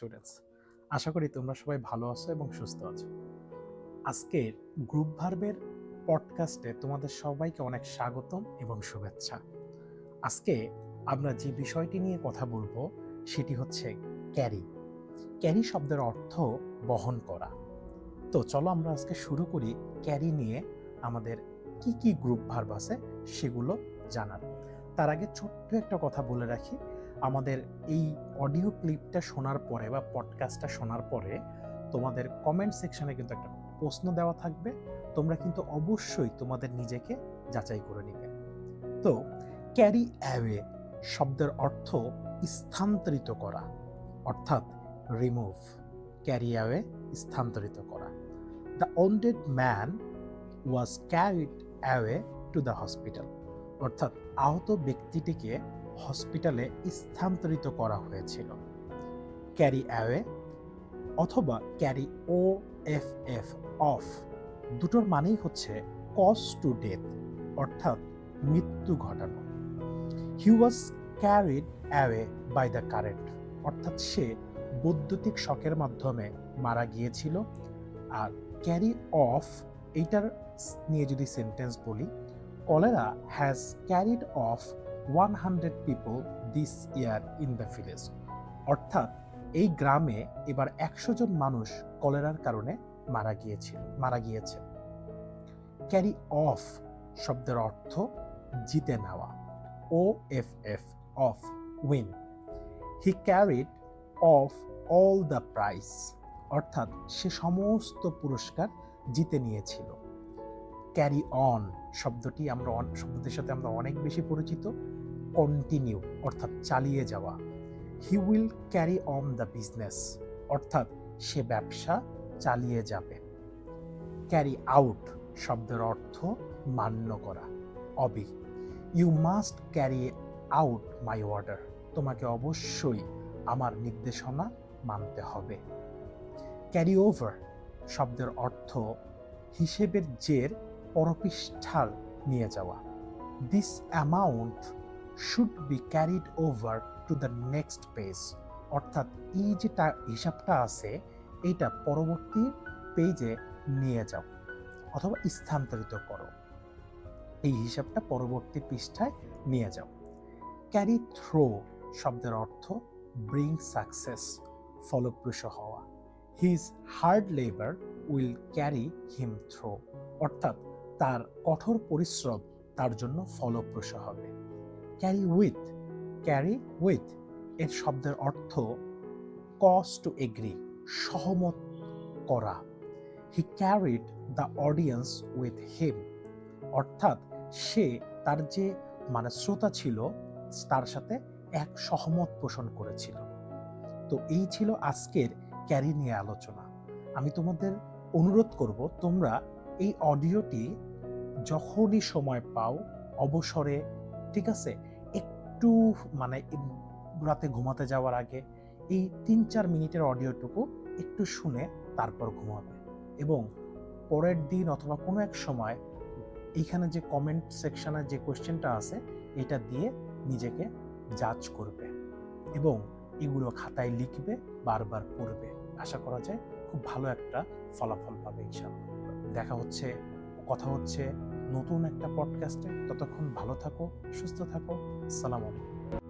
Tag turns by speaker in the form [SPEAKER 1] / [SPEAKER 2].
[SPEAKER 1] Students আশা করি তোমরা সবাই ভালো আছো এবং সুস্থ আছো। আজকের গ্রুপ ভার্বের পডকাস্টে তোমাদের সবাইকে অনেক স্বাগতম এবং শুভেচ্ছা। আজকে আমরা যে বিষয়টি নিয়ে কথা বলব, সেটি হচ্ছে ক্যারি ক্যারি শব্দের অর্থ বহন করা। তো চলো আমরা আজকে শুরু করি ক্যারি নিয়ে আমাদের কি কি গ্রুপ ভার্ব আছে সেগুলো জানার। তার আগে ছোট্ট একটা কথা বলে রাখি আমাদের এই অডিও ক্লিপটা শোনার পরে বা পডকাস্টটা শোনার পরে তোমাদের কমেন্ট সেকশনে কিন্তু একটা প্রশ্ন দেওয়া থাকবে। তোমরা কিন্তু অবশ্যই তোমাদের নিজেকে যাচাই করে নিবে। তো ক্যারি অ্যাওয়ে শব্দের অর্থ স্থানান্তরিত করা, অর্থাৎ রিমুভ ক্যারি অ্যাওয়ে স্থানান্তরিত করা। The wounded man was carried away to the hospital অর্থাৎ আহত ব্যক্তিটিকে হসপিটালে স্থানান্তরিত করা হয়েছিল। ক্যারি অ্যাওয়ে অথবা carry O F F off দুটোর মানেই হচ্ছে কজ টু ডেথ, অর্থাৎ মৃত্যু ঘটানো। He was carried away by the current অর্থাৎ সে বৈদ্যুতিক শকের মাধ্যমে মারা গিয়েছিল। আর ক্যারি অফ এইটার নিয়ে যদি সেন্টেন্স বলি, cholera has carried off one hundred people this year in the village অর্থাৎ, এই গ্রামে এবার একশো জন মানুষ কলেরার কারণে মারা গিয়েছিল, মারা গিয়েছে। ক্যারি অফ শব্দের অর্থ জিতে নেওয়া। O F F off win he carried off all the price অর্থাৎ, সে সমস্ত পুরস্কার জিতে নিয়েছিল। ক্যারি অন শব্দটি আমরা শব্দটির সাথে আমরা অনেক বেশি পরিচিত। কন্টিনিউ অর্থাৎ চালিয়ে যাওয়া। He will carry on the business অর্থাৎ সে ব্যবসা চালিয়ে যাবে। ক্যারি আউট শব্দের অর্থ মান্য করা। Obey you must carry out my order তোমাকে অবশ্যই আমার নির্দেশনা মানতে হবে। ক্যারি ওভার শব্দের অর্থ হিসেবের জের পরপৃষ্ঠাল নিয়ে যাওয়া। This amount should be carried over to the next page অর্থাৎ এই যেটা হিসাবটা আছে, এইটা পরবর্তী পেজে নিয়ে যাও অথবা স্থানান্তরিত করো। এই হিসাবটা পরবর্তী পৃষ্ঠায় নিয়ে যাও। ক্যারি থ্রো শব্দের অর্থ ব্রিং সাকসেস ফলপ্রসূ হওয়া। His hard labour will carry him through অর্থাৎ তার কঠোর পরিশ্রম তার জন্য ফলপ্রসূ হবে। ক্যারি উইথ ক্যারি উইথ এর শব্দের অর্থ কজ টু এগ্রি সহমত করা। He carried the audience with him অর্থাৎ সে তার যে মানে শ্রোতা ছিল, তার সাথে এক সহমত পোষণ করেছিল। তো এই ছিল আজকের ক্যারি নিয়ে আলোচনা। আমি তোমাদের অনুরোধ করব তোমরা এই অডিওটি যখনই সময় পাও, অবসরে, ঠিক আছে? একটু মানে রাতে ঘুমাতে যাওয়ার আগে এই তিন চার মিনিটের অডিওটুকু একটু শুনে তারপর ঘুমাবে। এবং পরের দিন অথবা কোনো এক সময় এইখানে যে কমেন্ট সেকশনে যে কোয়েশ্চেনটা আছে, এটা দিয়ে নিজেকে জাজ করবে এবং এগুলো খাতায় লিখবে, বারবার পড়বে। আশা করা যায় খুব ভালো একটা ফলাফল পাবে ইনশাআল্লাহ। দেখা হচ্ছে, কথা হচ্ছে নতুন একটা পডকাস্টে ততক্ষণ ভালো থাকো সুস্থ থাকো। সালাম আলাইকুম।